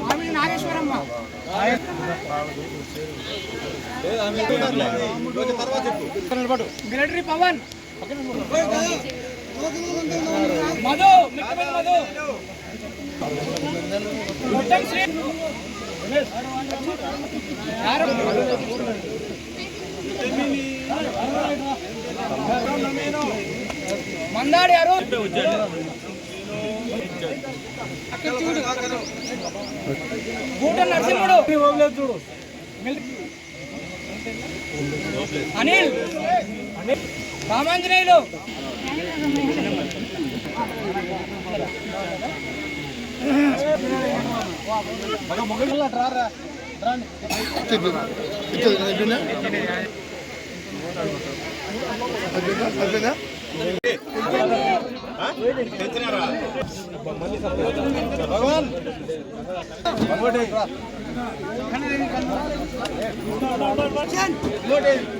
Mamidi Nageswaramma military Pavan Madhu Mikkapalli Madhu Mandadi యారు అక్కడ చూడు. గూట నరసింహుడు. మిల్- అనిల్. రామాంజనేయులు. భగవాన్ దండలు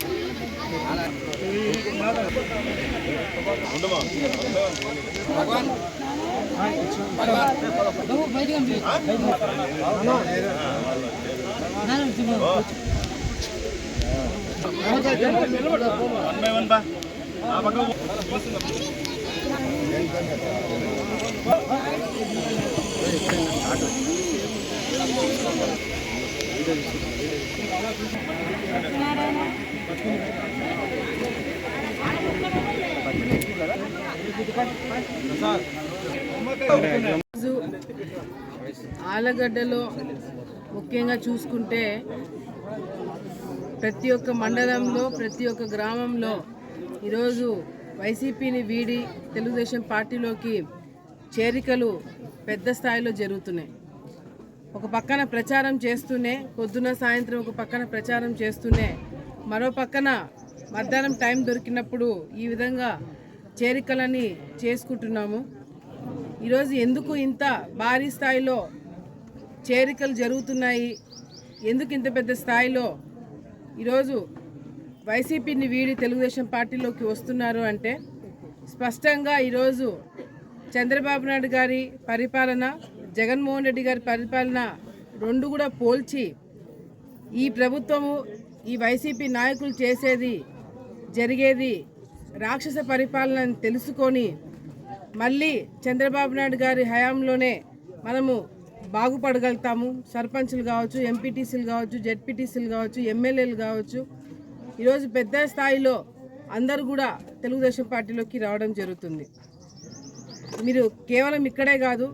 కదా రోజు ఆలగడ్డలో ముఖ్యంగా చూసుకుంటే ప్రతి ఒక్క మండలంలో ప్రతి ఒక్క గ్రామంలో ఈరోజు వైసీపీని వీడి తెలుగుదేశం పార్టీలోకి చేరికలు పెద్ద స్థాయిలో జరుగుతున్నాయి. ఒక పక్కన ప్రచారం చేస్తూనే పొద్దున సాయంత్రం ఒక పక్కన ప్రచారం చేస్తూనే మరో పక్కన మధ్యాహ్నం టైం దొరికినప్పుడు ఈ విధంగా చేరికలని చేసుకుంటున్నాము. ఈరోజు ఎందుకు ఇంత భారీ స్థాయిలో చేరికలు జరుగుతున్నాయి? ఎందుకు ఇంత పెద్ద స్థాయిలో ఈరోజు వైసీపీని వీడి తెలుగుదేశం పార్టీలోకి వస్తున్నారు అంటే స్పష్టంగా ఈరోజు చంద్రబాబు నాయుడు గారి పరిపాలన జగన్మోహన్ రెడ్డి గారి పరిపాలన రెండు కూడా పోల్చి ఈ ప్రభుత్వము ఈ వైసీపీ నాయకులు చేసేది జరిగేది రాక్షస పరిపాలన తెలుసుకొని మళ్ళీ చంద్రబాబు నాయుడు గారి హయాంలోనే మనము బాగుపడగలుగుతాము. సర్పంచ్లు కావచ్చు ఎంపీటీసీలు కావచ్చు జెడ్పీటీసీలు కావచ్చు ఎమ్మెల్యేలు కావచ్చు. ఈరోజు పెద్ద స్థాయిలో అందరూ కూడా తెలుగుదేశం పార్టీలోకి రావడం జరుగుతుంది. మీరు కేవలం ఇక్కడే కాదు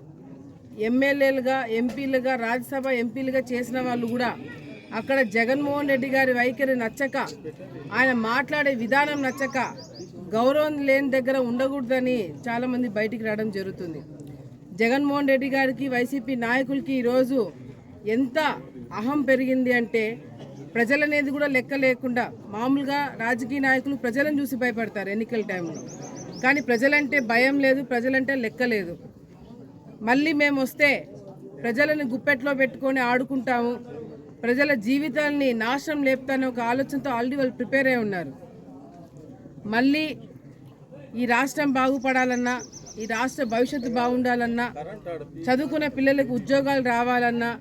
ఎమ్మెల్యేలుగా ఎంపీలుగా రాజ్యసభ ఎంపీలుగా చేసిన వాళ్ళు కూడా అక్కడ జగన్మోహన్ రెడ్డి గారి వైఖరి నచ్చక ఆయన మాట్లాడే విధానం నచ్చక గౌరవం లేని దగ్గర ఉండకూడదని చాలామంది బయటికి రావడం జరుగుతుంది. జగన్మోహన్ రెడ్డి గారికి వైసీపీ నాయకులకి ఈరోజు ఎంత అహం పెరిగింది అంటే ప్రజలనేది కూడా లెక్క లేకుండా మామూలుగా రాజకీయ నాయకులు ప్రజలను చూసి భయపడతారు ఎన్నికల టైంలో. కానీ ప్రజలంటే భయం లేదు ప్రజలంటే లెక్క లేదు. మళ్ళీ మేము వస్తే ప్రజలను గుప్పెట్లో పెట్టుకొని ఆడుకుంటాము. ప్రజల జీవితాన్ని నాశనం లేపుతానే ఒక ఆలోచనతో ఆల్రెడీ వాళ్ళు ప్రిపేర్ అయి ఉన్నారు. మళ్ళీ ఈ రాష్ట్రం బాగుపడాలన్నా ఈ రాష్ట్ర భవిష్యత్తు బాగుండాలన్నా చదువుకున్న పిల్లలకు ఉద్యోగాలు రావాలన్నా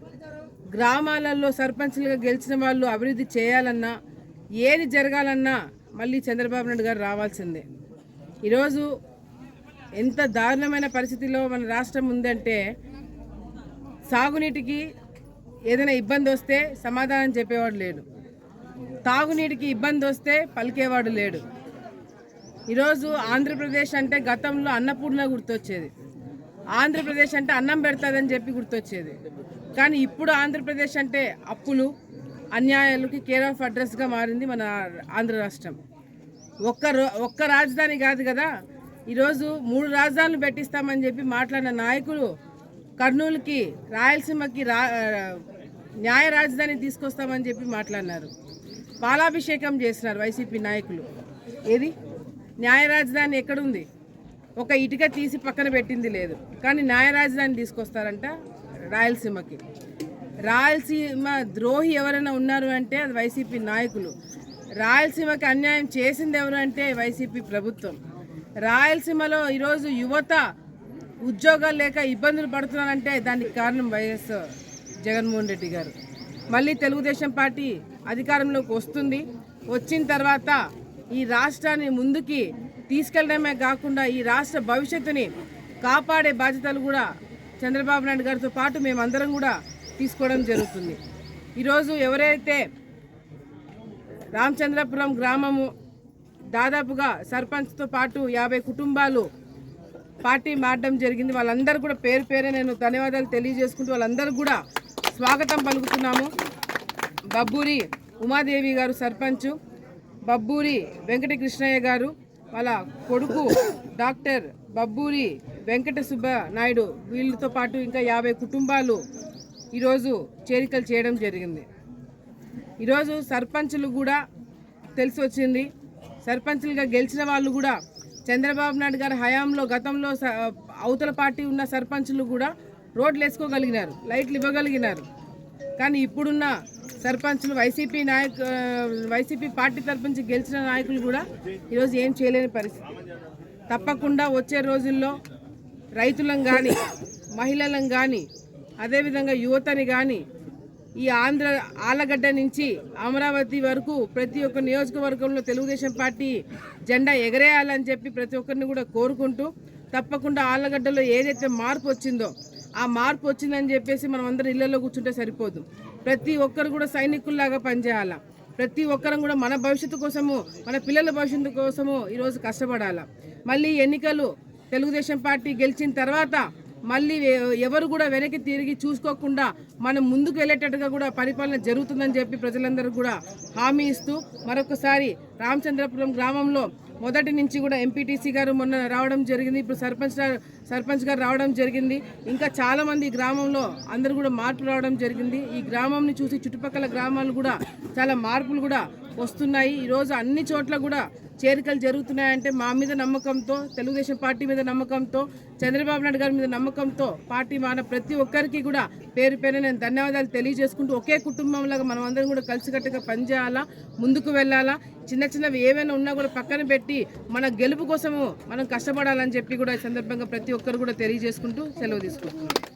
గ్రామాలలో సర్పంచ్లుగా గెలిచిన వాళ్ళు అభివృద్ధి చేయాలన్నా ఏది జరగాలన్నా మళ్ళీ చంద్రబాబు నాయుడు గారు రావాల్సిందే. ఈరోజు ఎంత దారుణమైన పరిస్థితిలో మన రాష్ట్రం ఉందంటే సాగునీటికి ఏదైనా ఇబ్బంది వస్తే సమాధానం చెప్పేవాడు లేడు. తాగునీటికి ఇబ్బంది వస్తే పలికేవాడు లేడు. ఈరోజు ఆంధ్రప్రదేశ్ అంటే గతంలో అన్నపూర్ణ గుర్తొచ్చేది. ఆంధ్రప్రదేశ్ అంటే అన్నం పెడతాదని చెప్పి గుర్తొచ్చేది. కానీ ఇప్పుడు ఆంధ్రప్రదేశ్ అంటే అప్పులు అన్యాయాలకి కేర్ ఆఫ్ అడ్రస్గా మారింది మన ఆంధ్ర రాష్ట్రం. ఒక్క రో- ఒక్క రాజధాని కాదు కదా ఈరోజు మూడు రాజధానులు పెట్టిస్తామని చెప్పి మాట్లాడిన నాయకులు కర్నూలుకి రాయలసీమకి రా న్యాయ రాజధాని తీసుకొస్తామని చెప్పి మాట్లాడినారు. పాలాభిషేకం చేసినారు వైసీపీ నాయకులు. ఏది? న్యాయ రాజధాని ఎక్కడుంది? ఒక ఇటుక తీసి పక్కన పెట్టింది లేదు. కానీ న్యాయ రాజధాని తీసుకొస్తారంట రాయలసీమకి. రాయలసీమ ద్రోహి ఎవరైనా ఉన్నారు అంటే అది వైసీపీ నాయకులు. రాయలసీమకి అన్యాయం చేసింది ఎవరు అంటే వైసీపీ ప్రభుత్వం. రాయలసీమలో ఈరోజు యువత ఉద్యోగాలు లేక ఇబ్బందులు పడుతున్నారంటే దానికి కారణం వైఎస్ జగన్మోహన్ రెడ్డి గారు. మళ్ళీ తెలుగుదేశం పార్టీ అధికారంలోకి వస్తుంది. వచ్చిన తర్వాత ఈ రాష్ట్రాన్ని ముందుకి తీసుకెళ్ళడమే కాకుండా ఈ రాష్ట్ర భవిష్యత్తుని కాపాడే బాధ్యతలు కూడా చంద్రబాబు నాయుడు గారితో పాటు మేమందరం కూడా తీసుకోవడం జరుగుతుంది. ఈరోజు ఎవరైతే రామచంద్రపురం గ్రామము దాదాపుగా సర్పంచ్తో పాటు యాభై కుటుంబాలు పార్టీ మారడం జరిగింది. వాళ్ళందరూ కూడా పేరు పేరే నేను ధన్యవాదాలు తెలియజేసుకుంటూ వాళ్ళందరూ కూడా స్వాగతం పలుకుతున్నాము. బబ్బూరి ఉమాదేవి గారు సర్పంచ్ బబ్బూరి వెంకటకృష్ణయ్య గారు వాళ్ళ కొడుకు డాక్టర్ బబ్బూరి వెంకట సుబ్బ నాయుడు వీళ్ళతో పాటు ఇంకా యాభై కుటుంబాలు ఈరోజు చేరికలు చేయడం జరిగింది. ఈరోజు సర్పంచులు కూడా తెలిసి వచ్చింది. సర్పంచులుగా గెలిచిన వాళ్ళు కూడా చంద్రబాబు నాయుడు గారి హయాంలో గతంలో స- అవతల పార్టీ ఉన్న సర్పంచులు కూడా రోడ్లు వేసుకోగలిగినారు లైట్లు ఇవ్వగలిగినారు. కానీ ఇప్పుడున్న సర్పంచ్లు వైసీపీ నాయక వైసీపీ పార్టీ తరపు నుంచి గెలిచిన నాయకులు కూడా ఈరోజు ఏం చేయలేని పరిస్థితి. తప్పకుండా వచ్చే రోజుల్లో రైతులను కానీ మహిళలను కానీ అదేవిధంగా యువతని కానీ ఈ ఆంధ్ర ఆలగడ్డ నుంచి అమరావతి వరకు ప్రతి ఒక్క నియోజకవర్గంలో తెలుగుదేశం పార్టీ జెండా ఎగరేయాలని చెప్పి ప్రతి ఒక్కరిని కూడా కోరుకుంటూ తప్పకుండా ఆలగడ్డలో ఏదైతే మార్పు వచ్చిందో ఆ మార్పు వచ్చిందని చెప్పేసి మనం అందరం ఇళ్ళలో కూర్చుంటే సరిపోదు. ప్రతి ఒక్కరు కూడా సైనికుల్లాగా పనిచేయాలా. ప్రతి ఒక్కరం కూడా మన భవిష్యత్తు కోసము మన పిల్లల భవిష్యత్తు కోసము ఈరోజు కష్టపడాలా. మళ్ళీ ఎన్నికలు తెలుగుదేశం పార్టీ గెలిచిన తర్వాత మళ్ళీ ఎవరు కూడా వెనక్కి తిరిగి చూసుకోకుండా మనం ముందుకు వెళ్ళేటట్టుగా కూడా పరిపాలన జరుగుతుందని చెప్పి ప్రజలందరూ కూడా హామీ ఇస్తూ మరొకసారి రామచంద్రపురం గ్రామంలో మొదటి నుంచి కూడా ఎంపీటీసీ గారు మొన్న రావడం జరిగింది. ఇప్పుడు సర్పంచ్ సర్పంచ్ గారు రావడం జరిగింది. ఇంకా చాలామంది గ్రామంలో అందరూ కూడా మార్పులు రావడం జరిగింది. ఈ గ్రామంని చూసి చుట్టుపక్కల గ్రామాలు కూడా చాలా మార్పులు కూడా వస్తున్నాయి. ఈరోజు అన్ని చోట్ల కూడా చేరికలు జరుగుతున్నాయంటే మా మీద నమ్మకంతో తెలుగుదేశం పార్టీ మీద నమ్మకంతో చంద్రబాబు నాయుడు గారి మీద నమ్మకంతో పార్టీ మన ప్రతి ఒక్కరికి కూడా పేరు పేరు నేను ధన్యవాదాలు తెలియజేసుకుంటూ ఒకే కుటుంబంలాగా మనం అందరం కూడా కలిసికట్టుగా పనిచేయాలా ముందుకు వెళ్ళాలా. చిన్న చిన్నవి ఏమైనా ఉన్నా కూడా పక్కన పెట్టి మన గెలుపు కోసము మనం కష్టపడాలని చెప్పి కూడా ఈ సందర్భంగా ప్రతి ఒక్కరు కూడా తెలియజేసుకుంటూ సెలవు తీసుకుంటున్నాం.